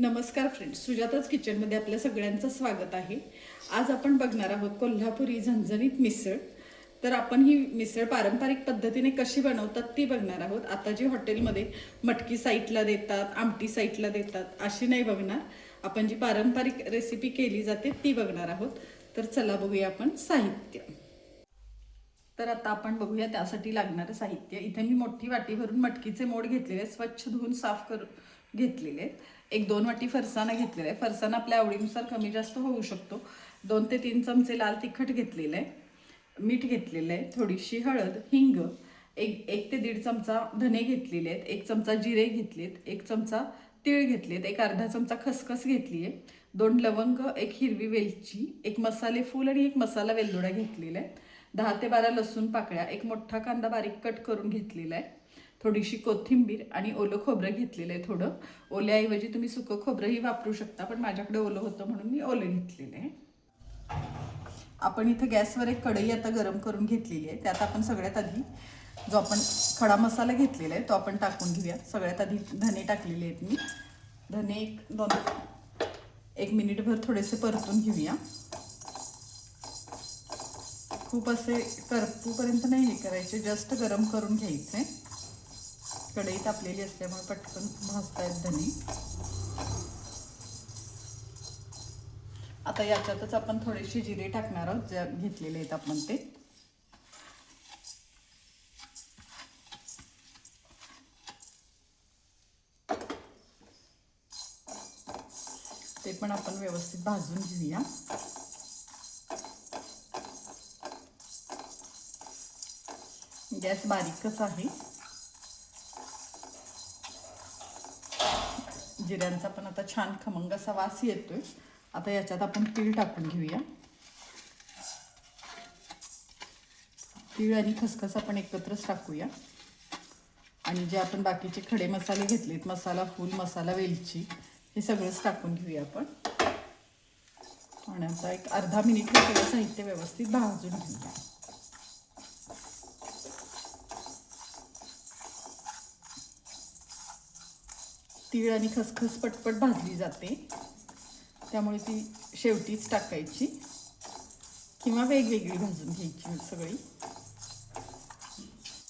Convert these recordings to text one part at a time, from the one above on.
नमस्कार फ्रेंड्स सुजाताच किचनमध्ये आपल्या सगळ्यांचं स्वागत आहे. आज आपण बघणार आहोत कोल्हापुरी झणझणीत मिसळ. तर आपण ही मिसळ पारंपरिक पद्धतीने कशी बनवतात ती बघणार आहोत. आता जी हॉटेलमध्ये मटकी साईटला देतात आमटी साईटला देतात अशी नाही बघणार. आपण जी पारंपरिक रेसिपी केली जाते ती बघणार आहोत. तर चला बघूया आपण साहित्य. तर आता आपण बघूया त्यासाठी लागणारं साहित्य. इथे मी मोठी वाटी भरून मटकीचे मोड घेतलेले आहेत. स्वच्छ धुवून साफ करून घेतलेले आहेत. एक दोन वाटी फरसाणा घेतलेला आहे. फरसाणा आपल्या आवडीनुसार कमी जास्त होऊ शकतो. दोन ते तीन चमचे लाल तिखट घेतलेलं आहे. मीठ घेतलेलं आहे. थोडीशी हळद हिंग एक एक ते दीड चमचा धने घेतलेले आहेत. एक चमचा जिरे घेतलेत. एक चमचा तीळ घेतलेत. एक अर्धा चमचा खसखस घेतली आहे. दोन लवंग एक हिरवी वेलची एक मसाले फूल आणि एक मसाला वेलदोडा घेतलेला आहे. दहा ते बारा लसूण पाकळ्या एक मोठा कांदा बारीक कट करून घेतलेला आहे. थोडीशी कोथिंबीर आणि ओलं खोबरं घेतलेलं आहे थोडं. ओल्याऐवजी तुम्ही सुकं खोबरंही वापरू शकता पण माझ्याकडे ओलं होतं म्हणून मी ओलं घेतलेलं आहे. आपण इथं गॅसवर एक कढई आता गरम करून घेतलेली आहे. त्यात आपण सगळ्यात आधी जो आपण खडा मसाला घेतलेला आहे तो आपण टाकून घेऊया सगळ्यात आधी धने टाकलेले आहेत मी. धने एक दोन एक मिनिटभर थोडेसे परतून घेऊया. खूप असे करपूपर्यंत नाही हे करायचे जस्ट गरम करून घ्यायचे. कढई तापलेली असल्यामुळे पटकन भाजतायत धने आता याच्यातच आपण थोडेसे जिरे टाकणार आहोत ज्या घेतलेले आहेत आपण ते. ते पण आपण व्यवस्थित भाजून घेऊया. गॅस बारीकच आहे. जिऱ्यांचा पण आता छान खमंग असा वास येतोय. आता याच्यात आपण तीळ टाकून घेऊया. तीळ आणि खसखस आपण एकत्रच टाकूया. आणि जे आपण बाकीचे खडे मसाले घेतलेत मसाला फूल मसाला वेलची हे सगळंच टाकून घेऊया आपण. आणि आता एक अर्धा मिनिट हे सगळं साहित्य व्यवस्थित भाजून घेऊया तीळ आणि खसखस पटपट भाजली जाते. त्यामुळे ती शेवटीच टाकायची. किंवा वेगवेगळी भाजून घ्यायची सगळी.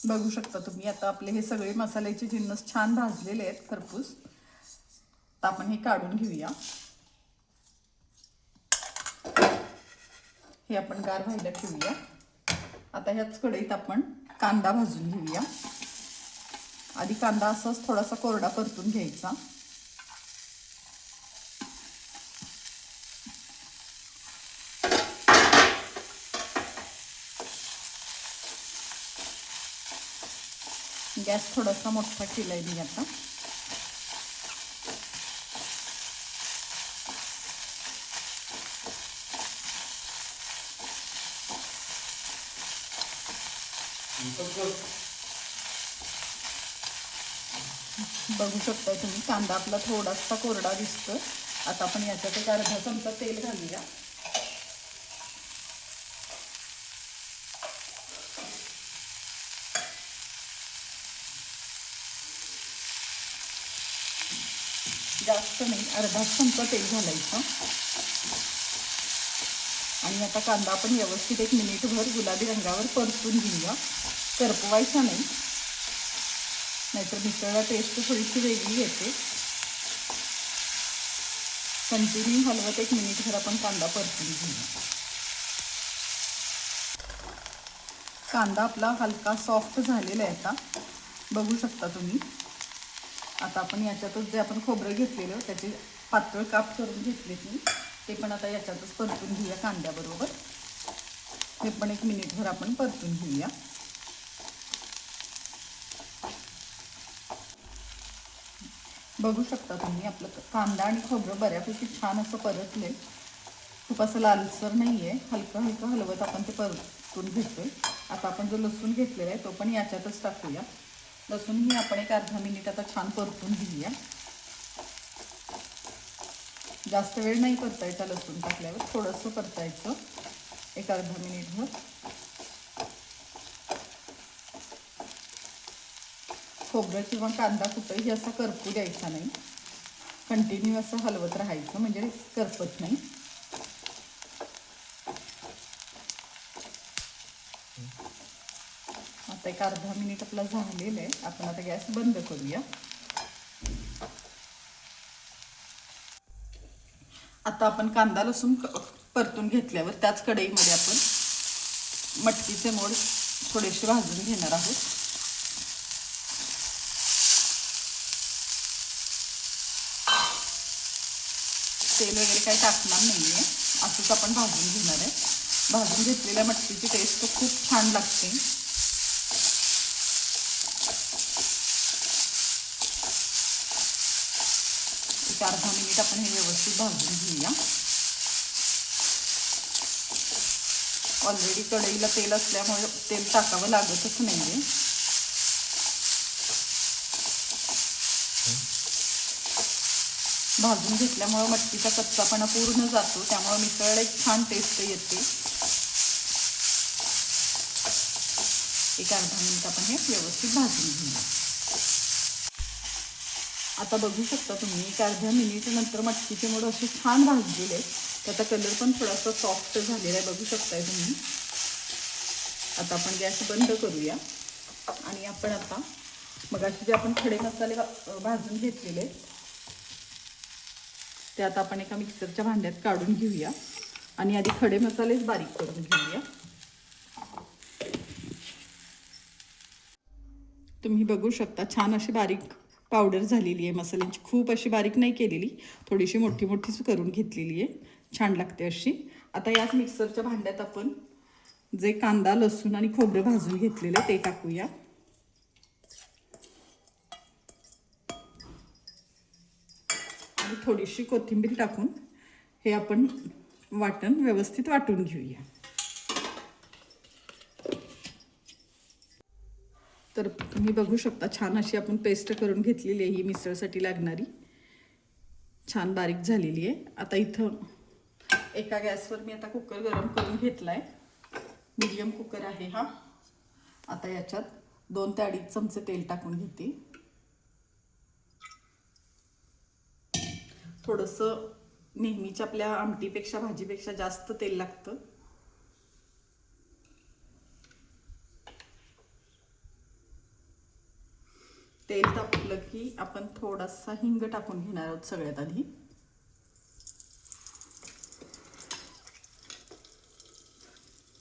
बघू शकता तुम्ही आता आपले हे सगळे मसाल्याचे जिन्नस छान भाजलेले आहेत खरपूस. आता आपण हे काढून घेऊया. हे आपण गार व्हायला ठेवूया. आता ह्याच कढईत आपण कांदा भाजून घेऊया. आधी कांदा असाच थोडासा कोरडा परतून घ्यायचा. गॅस थोडासा मोठा केलाय मी आता बघू शकता तुम्ही कांदा आपला थोडासा कोरडा दिसतो आता आपण याच्यात एक अर्धा चमचा तेल घालूया. जास्त नाही अर्धा चमचा तेल घालायचं. आणि आता कांदा आपण व्यवस्थित एक मिनिटभर गुलाबी रंगावर परतून घेऊया. करपवायचा नाही. नाहीतर मिसळला टेस्ट थोडीशी वेगळी येते. कंटिन्यू हलवत एक मिनिटभर आपण कांदा परतून घेऊया. कांदा आपला हलका सॉफ्ट झालेला आहे आता. बघू शकता तुम्ही. आता आपण याच्यातच जे आपण खोबरं घेतलेलं त्याचे पातळ काप करून घेतले मी ते पण आता याच्यातच परतून घेऊया कांद्याबरोबर. हे पण एक मिनिटभर आपण परतून घेऊया. बघू शकता तुम्ही आपलं कांदा आणि खोबरं बऱ्यापैकी छान असं परतले खूप असं लालसर नाही आहे हलकं हलकं हलवत आपण ते परतून घेतोय. आता आपण जो लसूण घेतलेला आहे तो पण याच्यातच टाकूया. लसूण ही आपण एक अर्धा मिनिट आता छान परतून घेऊया. जास्त वेळ नाही परतायचा लसूण टाकल्यावर थोडंसं परतायचं. एक अर्धा मिनिटभर. खोबरं किंवा कांदा कुठंही असा करपू द्यायचा नाही. कंटिन्यू असं हलवत राहायचं म्हणजे करपत नाही. आता एक अर्धा मिनिट आपला झालेलं आहे. आपण आता गॅस बंद करूया. आता आपण कांदा लसूण परतून घेतल्यावर त्याच कढईमध्ये आपण मटकीचे मोड थोडेसे भाजून घेणार आहोत. तेल वगैरे काही टाकणार नाही आहे असंच आपण भाजून घेणार आहे. भाजून घेतलेल्या मटकीची टेस्ट खूप छान लागते. एक अर्धा मिनिट आपण हे व्यवस्थित भाजून घेऊया. ऑलरेडी कढईला तेल असल्यामुळे तेल टाकावं लागतच नाही आहे भाजून घेतल्यामुळं मटकीचा कच्चापणा पूर्ण जातो. त्यामुळं मिसळ एक छान टेस्ट येते. एक अर्धा मिनिट आपण हे व्यवस्थित भाजून घेऊया. आता बघू शकता तुम्ही एक अर्ध्या मिनिट नंतर मटकीचे मोड असे छान भाजलेले आहेत. त्याचा कलर पण थोडासा सॉफ्ट झालेला आहे बघू शकताय तुम्ही. आता आपण गॅस बंद करूया. आणि आपण आता मग असे जे आपण खडे मसाले भाजून घेतलेले आहेत ते आता आपण एका मिक्सरच्या भांड्यात काढून घेऊया. आणि आधी खडे मसालेच बारीक करून घेऊया. तुम्ही बघू शकता छान अशी बारीक पावडर झालेली आहे मसाल्यांची. खूप अशी बारीक नाही केलेली थोडीशी मोठी मोठीच करून घेतलेली आहे. छान लागते अशी. आता याच मिक्सरच्या भांड्यात आपण जे कांदा लसूण आणि खोबरं भाजून घेतलेलं ते टाकूया. थोडीशी कोथिंबीर टाकून हे आपण वाटण व्यवस्थित वाटून घेऊया. तर तुम्ही बघू शकता छान अशी आपण पेस्ट करून घेतलेली आहे ही मिसळसाठी लागणारी. छान बारीक झालेली आहे. आता इथं एका गॅसवर मी आता कुकर गरम करून घेतला आहे मीडियम कुकर आहे हा. आता याच्यात दोन ते अडीच चमचे तेल टाकून घेते. थोडंसं नेहमीच्या आपल्या आमटीपेक्षा भाजीपेक्षा जास्त तेल लागतं. तेल तापलं की आपण थोडासा हिंग टाकून घेणार आहोत सगळ्यात आधी.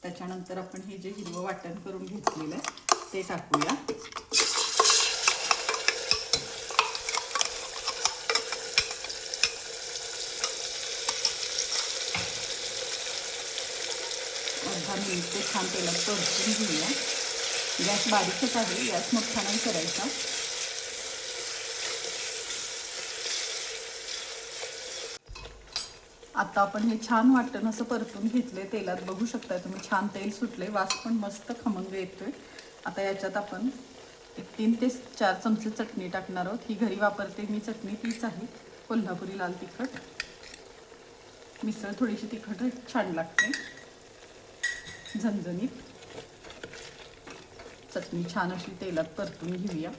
त्याच्यानंतर आपण हे जे हिरवं वाटण करून घेतलेलं आहे ते टाकूया अर्धा मिनिट ते छान तेलात परतून घेऊया. गॅस बारीकच आहे गॅस मोठा नाही करायचा. आता आपण हे छान वाटण असं परतून घेतलंय तेलात बघू शकताय तुम्ही छान तेल सुटले वास पण मस्त खमंग येतोय. आता याच्यात आपण एक तीन ते चार चमचे चटणी टाकणार आहोत. ही घरी वापरते मी चटणी तीच आहे कोल्हापुरी लाल तिखट. मिसळ थोडीशी तिखट छान लागते. झणझणीत. चटणी छान अशी तेलात परतून घेऊया.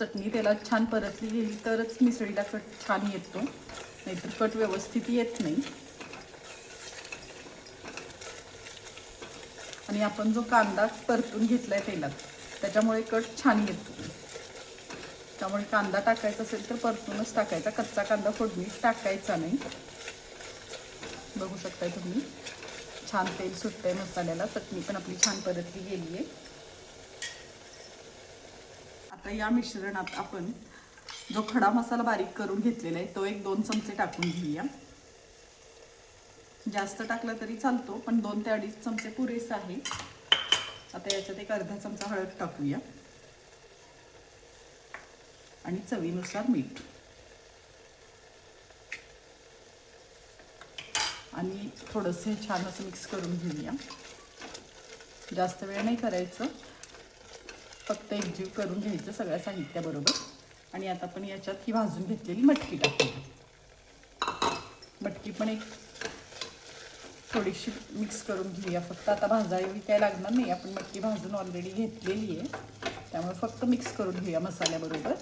चटणी तेलात छान परतली गेली तरच मिसळीला कट छान येतो. नाहीतर कट व्यवस्थित येत नाही. आणि आपण जो कांदा परतून घेतलाय तेलात त्याच्यामुळे कट छान येतो. त्यामुळे कांदा टाकायचा असेल तर परतूनच टाकायचा. कच्चा कांदा फोडणीत टाकायचा नाही. बघू शकताय तुम्ही. छान तेल सुटतंय मसाल्याला चटणी पण आपली छान परतली गेली आहे आता या मिश्रणात आपण जो खडा मसाला बारीक करून घेतलेला आहे तो एक दोन चमचे टाकून घेऊया. जास्त टाकला तरी चालतो पण दोन ते अडीच चमचे पुरेसे आहे. आता याच्यात एक अर्धा चमचा हळद टाकूया. आणि चवीनुसार मीठ. आणि थोडंसं हे छान असं मिक्स करून घेऊया. जास्त वेळ नाही करायचं. फक्त एकजीव करून घ्यायचं सगळ्या साहित्याबरोबर. आणि आता आपण याच्यात ही भाजून घेतलेली मटकी टाकूया. मटकी पण एक थोडीशी मिक्स करून घेऊया. फक्त आता भाजायला काय लागणार नाही. आपण मटकी भाजून ऑलरेडी घेतलेली आहे. त्यामुळे फक्त मिक्स करून घेऊया मसाल्याबरोबर.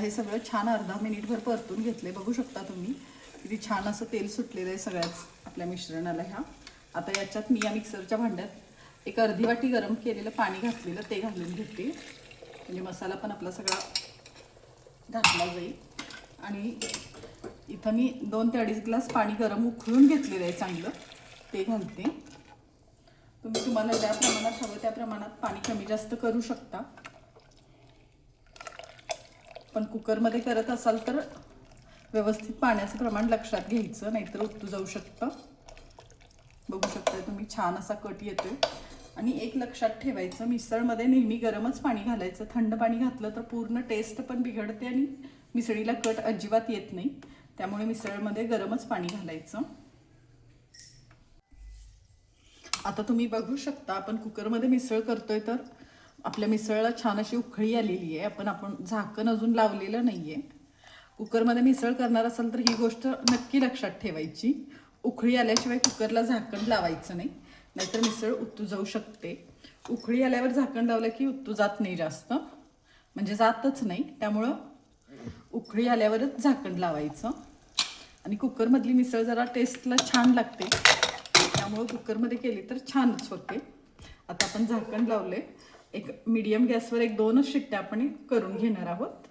हे सगळं छान अर्धा मिनिटभर परतून घेतले बघू शकता तुम्ही. किती छान असं तेल सुटलेलं आहे सगळ्याच आपल्या मिश्रणाला ह्या. आता याच्यात मी या मिक्सरच्या भांड्यात एक अर्धी वाटी गरम केलेलं पाणी घातलेलं ते घालून घेते. म्हणजे मसाला पण आपला सगळा घातला जाईल. आणि इथं मी दोन ते अडीच ग्लास पाणी गरम उकळून घेतलेलं आहे चांगलं. ते घालते. तुम्ही तुम्हाला ज्या प्रमाणात हवं त्या प्रमाणात पाणी कमी जास्त करू शकता. पण कुकरमध्ये करत असाल तर व्यवस्थित पाण्याचं प्रमाण लक्षात घ्यायचं नाहीतर उत्तू जाऊ शकतं. बघू शकता तुम्ही छान असा कट येतोय. आणि एक लक्षात ठेवायचं मिसळमध्ये नेहमी गरमच पाणी घालायचं. थंड पाणी घातलं तर पूर्ण टेस्ट पण बिघडते आणि मिसळीला कट अजिबात येत नाही. त्यामुळे मिसळमध्ये गरमच पाणी घालायचं. आता तुम्ही बघू शकता आपण कुकरमध्ये मिसळ करतोय तर आपल्या मिसळला छान अशी उखळी आलेली आहे. आपण आपण झाकण अजून लावलेलं नाही आहे कुकरमध्ये मिसळ करणार असाल तर ही गोष्ट नक्की लक्षात ठेवायची. उखळी आल्याशिवाय कुकरला झाकण लावायचं नाही. नाहीतर मिसळ उत्तू जाऊ शकते. उखळी आल्यावर झाकण लावलं की उत्तू जात नाही जास्त. म्हणजे जातच नाही. त्यामुळं उखळी आल्यावरच झाकण लावायचं. आणि कुकरमधली मिसळ जरा टेस्टला छान लागते. त्यामुळं कुकरमध्ये केली तर छानच होते. आता आपण झाकण लावले एक मीडियम गॅसवर एक दोनच शिट्ट्या आपण करून घेणार आहोत.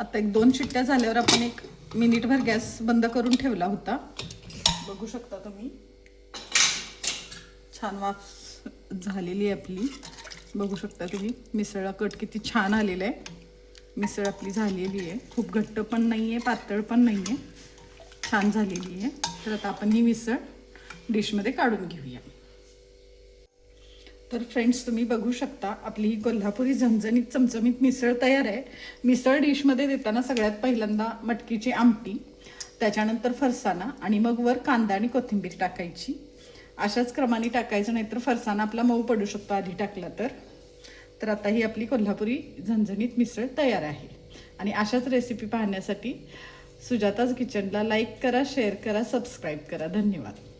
आता एक दोन शिट्ट्या झाल्यावर आपण एक मिनिटभर गॅस बंद करून ठेवला होता. बघू शकता तुम्ही. छान वाफ झालेली आहे आपली. बघू शकता तुम्ही मिसळला कट किती छान आलेला आहे. मिसळ आपली झालेली आहे. खूप घट्ट पण नाही आहे पातळ पण नाही आहे छान झालेली आहे. तर आता आपण ही मिसळ डिशमध्ये काढून घेऊया. तर फ्रेंड्स तुम्ही बघू शकता आपली ही कोल्हापुरी झणझणीत चमचमीत मिसळ तयार आहे. मिसळ डिशमध्ये देताना सगळ्यात पहिल्यांदा मटकीची आमटी त्याच्यानंतर फरसाणा आणि मग वर कांदा आणि कोथिंबीर टाकायची. अशाच क्रमाने टाकायचं नाहीतर फरसाणा आपला मऊ पडू शकतो आधी टाकला तर. तर आता ही आपली कोल्हापुरी झणझणीत मिसळ तयार आहे. आणि अशाच रेसिपी पाहण्यासाठी सुजाताज किचनला लाईक करा शेअर करा सबस्क्राईब करा. धन्यवाद.